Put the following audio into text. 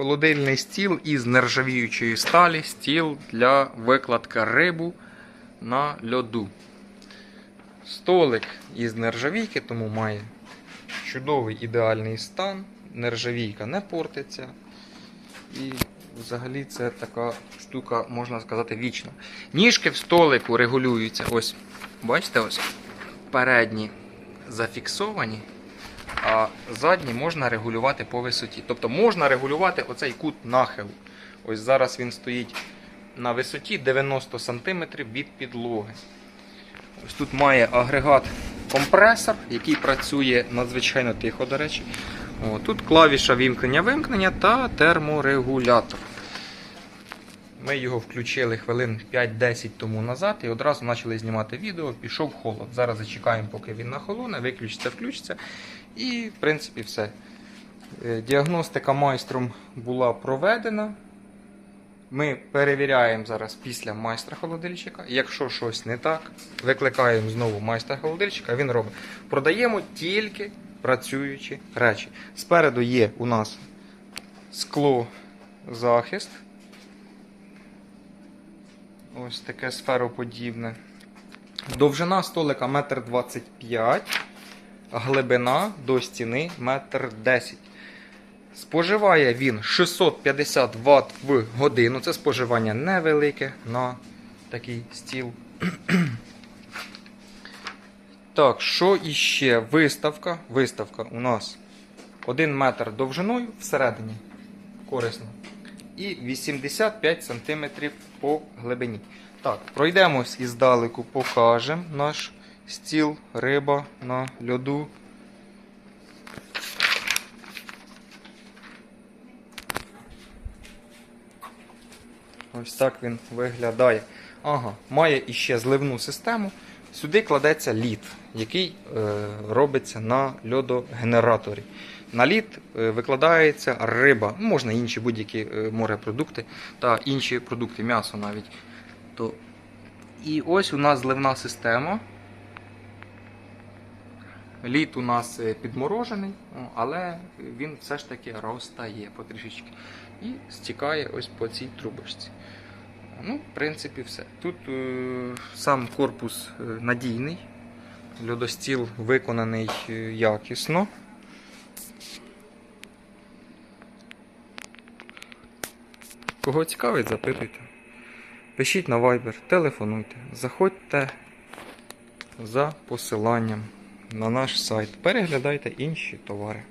холодильний стіл із нержавіючої сталі, стіл для викладки рибу на льоду. Столик із нержавійки, тому має чудовий ідеальний стан. Нержавійка не портиться. І взагалі це така штука, можна сказати, вічна. Ніжки в столику регулюються. Ось, бачите, ось передні зафіксовані, а задні можна регулювати по висоті. Тобто можна регулювати оцей кут нахилу. Ось зараз він стоїть на висоті 90 см від підлоги. Ось тут має агрегат компресор, який працює надзвичайно тихо, до речі. О, тут клавіша вімкнення-вимкнення та терморегулятор. Ми його включили хвилин 5-10 тому назад і одразу почали знімати відео, пішов холод. Зараз зачекаємо, поки він нахолоне, виключиться, включиться. І, в принципі, все. Е, Діагностика майстром була проведена. Ми перевіряємо зараз після майстра холодильщика. Якщо щось не так, викликаємо знову майстра холодильщика, він робить. Продаємо тільки працюючі речі. Спереду є у нас скло захист. Ось таке сфероподібне. Довжина столика 1,25 м, глибина до стіни 1,10 м. Споживає він 650 Вт в годину. Це споживання невелике на такий стіл. Так, що іще? Виставка. Виставка у нас 1 метр довжиною всередині. Корисно. І 85 см по глибині. Так, пройдемось іздалеку, покажемо наш стіл, риба на льоду. Ось так він виглядає. Ага, має іще зливну систему. Сюди кладеться лід, який е, робиться на льодогенераторі. На лід е, викладається риба, ну, можна інші будь-які е, морепродукти та інші продукти, м'ясо навіть. І ось у нас зливна система. Лід у нас е, підморожений, але він все ж таки розтає потрішечки. І стікає ось по цій трубочці. Ну, в принципі, все. Тут сам корпус надійний, льодостіл виконаний якісно. Кого цікавить, запитуйте. Пишіть на Viber, телефонуйте, заходьте за посиланням на наш сайт, переглядайте інші товари.